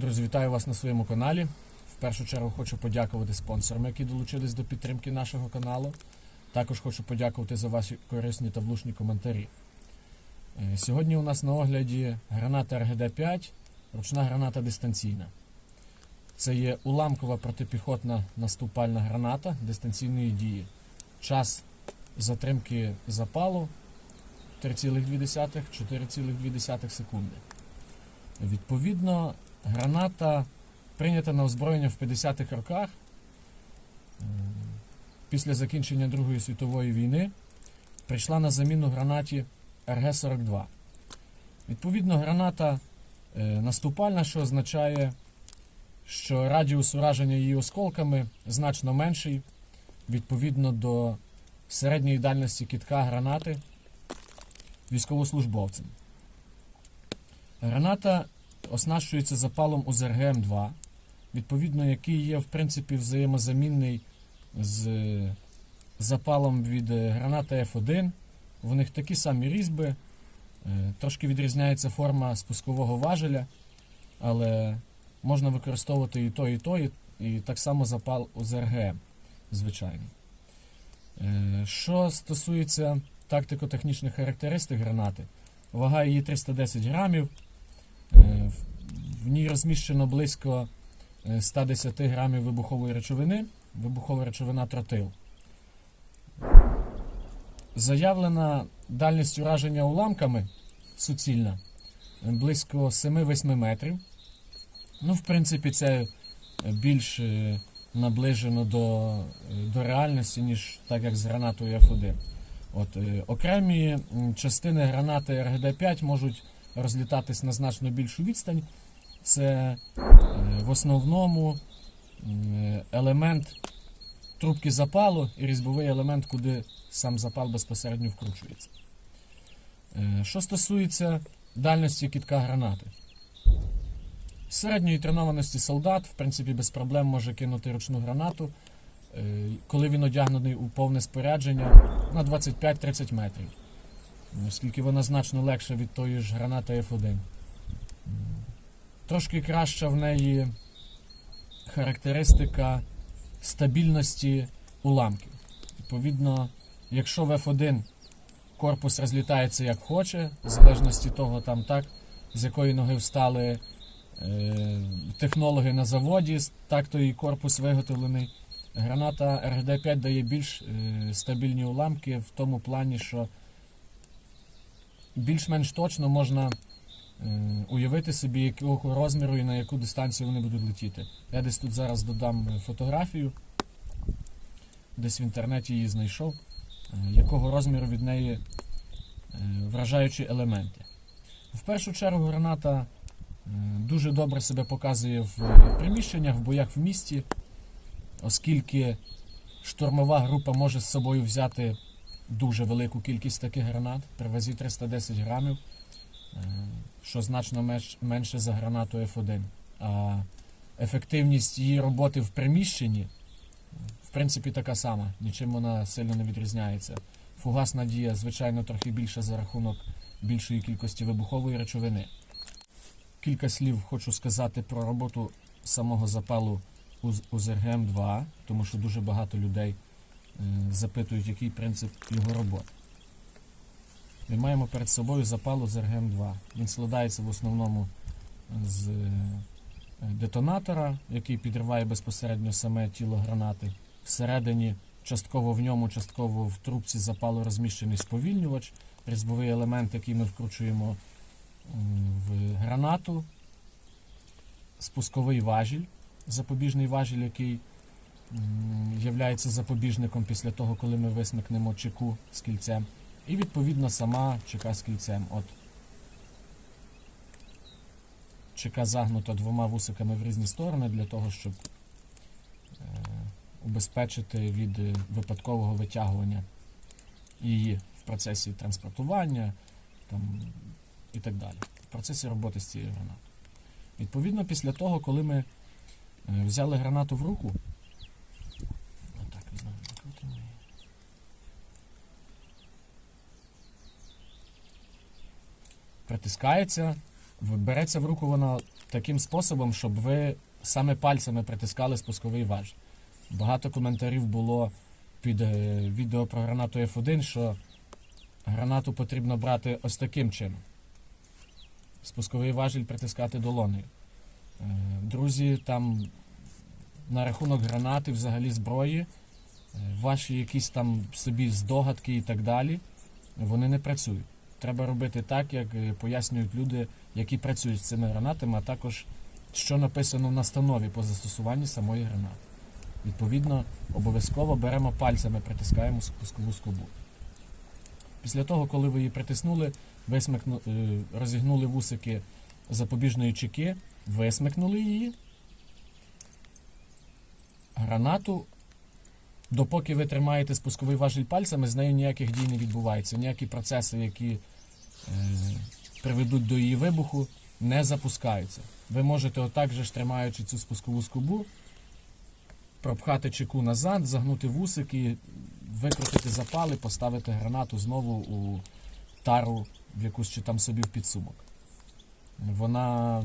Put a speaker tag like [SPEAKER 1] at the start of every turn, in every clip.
[SPEAKER 1] Друзі, вітаю вас на своєму каналі. В першу чергу хочу подякувати спонсорам, які долучились до підтримки нашого каналу. Також хочу подякувати за ваші корисні та влучні коментарі. Е, Сьогодні у нас на огляді граната РГД-5, ручна граната дистанційна. Це є уламкова протипіхотна наступальна граната дистанційної дії. Час затримки запалу 3,2-4,2 секунди. Відповідно, граната прийнята на озброєння в 50-х роках. Після закінчення Другої світової війни прийшла на заміну гранаті РГ-42. Відповідно, граната е, наступальна, що означає, що радіус ураження її осколками значно менший відповідно до середньої дальності кітка гранати військовослужбовцем. Граната оснащується запалом УЗРГМ-2, відповідно, який є в принципі взаємозамінний з е, запалом від е, гранати F1. В них такі самі різьби, е, трошки відрізняється форма спускового важеля, але можна використовувати і то, і то, і, так само запал УЗРГМ, звичайно. Що стосується тактико-технічних характеристик гранати, вага її 310 грамів. Е, В ній розміщено близько е, 110 грамів вибухової речовини, вибухова речовина тротил. Заявлена дальність ураження уламками суцільна е, близько 7-8 метрів. Ну, в принципі, це е, більш е, наближено до, е, до реальності, ніж так як з гранатою F1. От, е, окремі частини гранати РГД-5 можуть розлітатись на значно більшу відстань. Це е, в основному елемент трубки запалу і різьбовий елемент, куди сам запал безпосередньо вкручується. Е, Що стосується дальності кітка гранати. Середньої тренованості солдат, в принципі, без проблем може кинути ручну гранату, е, коли він одягнений у повне спорядження на 25-30 метрів, оскільки вона значно легша від тої ж гранати F1. Трошки краща в неї характеристика стабільності уламків. Відповідно, якщо в F1 корпус розлітається як хоче, в залежності того, там так, з якої ноги встали е, технологи на заводі, так то і корпус виготовлений. Граната РГД-5 дає більш е, стабільні уламки в тому плані, що більш-менш точно можна е, уявити собі, якого розміру і на яку дистанцію вони будуть летіти. Я десь тут зараз додам е, фотографію, десь в інтернеті її знайшов, е, якого розміру від неї вражаючі елементи. В першу чергу граната дуже добре себе показує в приміщеннях, в боях в місті, оскільки штурмова група може з собою взяти дуже велику кількість таких гранат при вазі 310 грамів, е, що значно менше за гранату F1. А ефективність її роботи в приміщенні, в принципі, така сама, нічим вона сильно не відрізняється. Фугасна дія, звичайно, трохи більша за рахунок більшої кількості вибухової речовини. Кілька слів хочу сказати про роботу самого запалу УЗРГМ-2, тому що дуже багато людей запитують, який принцип його роботи. Ми маємо перед собою запал УЗРГМ-2. Він складається в основному з е, детонатора, який підриває безпосередньо саме тіло гранати. Всередині частково в ньому, частково в трубці запалу розміщений сповільнювач, різьбовий елемент, який ми вкручуємо в гранату, спусковий важіль, запобіжний важіль, який є запобіжником після того, коли ми висмикнемо чеку з кільцем. І відповідно сама чека з кільцем. От чека загнута двома вусиками в різні сторони для того, щоб е, убезпечити від е, випадкового витягування її в процесі транспортування там, і так далі. В процесі роботи з цією гранатою. Відповідно, після того, коли ми е, взяли гранату в руку, отак, знову закрутимо її. Притискається Береться в руку вона таким способом, щоб ви саме пальцями притискали спусковий важіль. Багато коментарів було під е, відео про гранату F1, що гранату потрібно брати ось таким чином. Спусковий важіль притискати долонею. Е, Друзі, там на рахунок гранати, взагалі зброї, е, ваші якісь там собі здогадки і так далі, вони не працюють. Треба робити так, як е, пояснюють люди, які працюють з цими гранатами, а також що написано в настанові по застосуванні самої гранати. Відповідно, обов'язково беремо пальцями, притискаємо спускову скобу. Після того, коли ви її притиснули, висмикну, е, розігнули вусики запобіжної чеки, висмикнули її. Гранату, допоки ви тримаєте спусковий важіль пальцями, з нею ніяких дій не відбувається. Ніякі процеси, які е, приведуть до її вибуху, не запускаються. Ви можете отак же ж тримаючи цю спускову скобу, пропхати чеку назад, загнути вусики, викрутити запали, поставити гранату знову у тару в якусь чи там собі в підсумок. Вона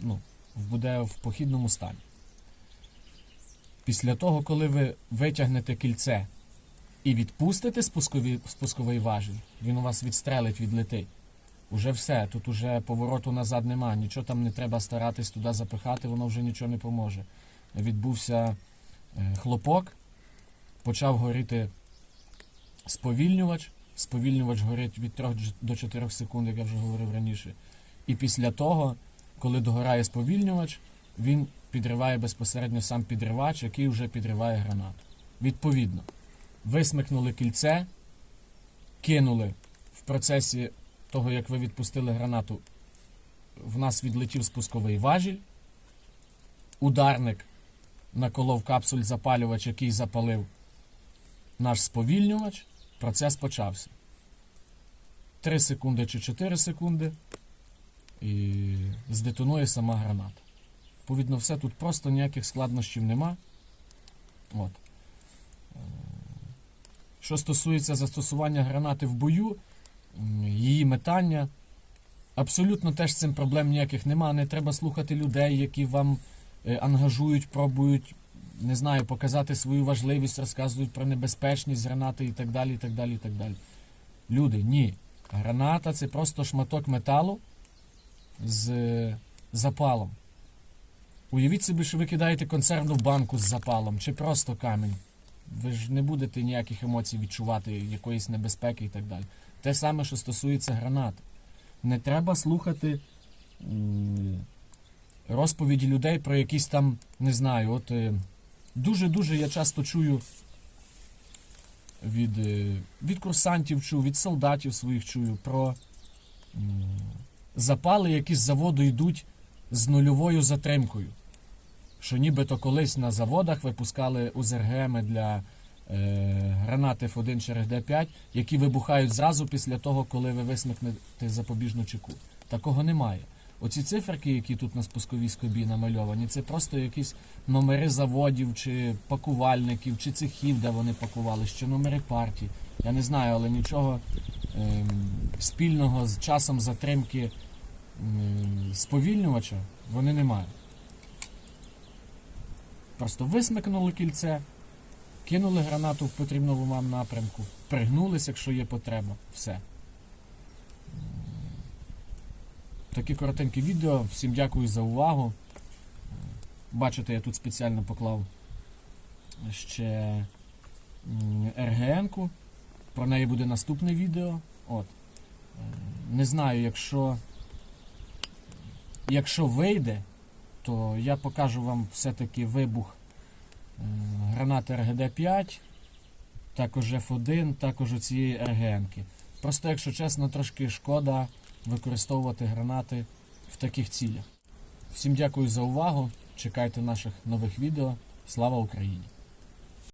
[SPEAKER 1] ну, буде в похідному стані. Після того, коли ви витягнете кільце і відпустите спускові, спусковий важіль, він у вас відстрелить, відлетить. Уже все, тут уже повороту назад нема, нічого там не треба старатись туди запихати, воно вже нічого не поможе. Відбувся е, хлопок, почав горіти сповільнювач. Сповільнювач горить від 3 до 4 секунд, як я вже говорив раніше. І після того, коли догорає сповільнювач, він підриває безпосередньо сам підривач, який вже підриває гранату. Відповідно, висмикнули кільце, кинули в процесі того, як ви відпустили гранату, в нас відлетів спусковий важіль, ударник наколов капсуль запалювач, який запалив наш сповільнювач, процес почався. 3 секунди чи 4 секунди і здетонує сама граната. Відповідно, все тут просто ніяких складнощів нема. От. Е, Що стосується застосування гранати в бою, її метання, абсолютно теж з цим проблем ніяких нема. Не треба слухати людей, які вам е, ангажують, пробують, не знаю, показати свою важливість, розказують про небезпечність гранати і так далі. і так далі, і так далі. Люди, ні. Граната це просто шматок металу з е, запалом. Уявіть собі, що ви кидаєте консервну банку з запалом чи просто камінь. Ви ж не будете ніяких емоцій відчувати, якоїсь небезпеки і так далі. Те саме, що стосується гранати. Не треба слухати розповіді людей про якісь там, не знаю, от е, дуже-дуже я часто чую від, е, від курсантів чую, від солдатів своїх чую про запали, які з заводу йдуть з нульовою затримкою. Що нібито колись на заводах випускали УЗРГМи для е, гранат F1 чи РГД-5, які вибухають зразу після того, коли ви висмикнете запобіжну чеку. Такого немає. Оці циферки, які тут на спусковій скобі намальовані, це просто якісь номери заводів, чи пакувальників, чи цехів, де вони пакували, чи номери партій. Я не знаю, але нічого ем, спільного з часом затримки сповільнювача вони не мають. Просто висмикнули кільце, кинули гранату в потрібному вам напрямку, пригнулись, якщо є потреба. Все. Такі коротенькі відео. Всім дякую за увагу. Бачите, я тут спеціально поклав ще РГН-ку. Про неї буде наступне відео. От. Е, Не знаю, якщо, якщо вийде, то я покажу вам все-таки вибух е, гранати РГД-5, також F1, також цієї РГН-ки. Просто, якщо чесно, трошки шкода використовувати гранати в таких цілях. Всім дякую за увагу. Чекайте наших нових відео. Слава Україні!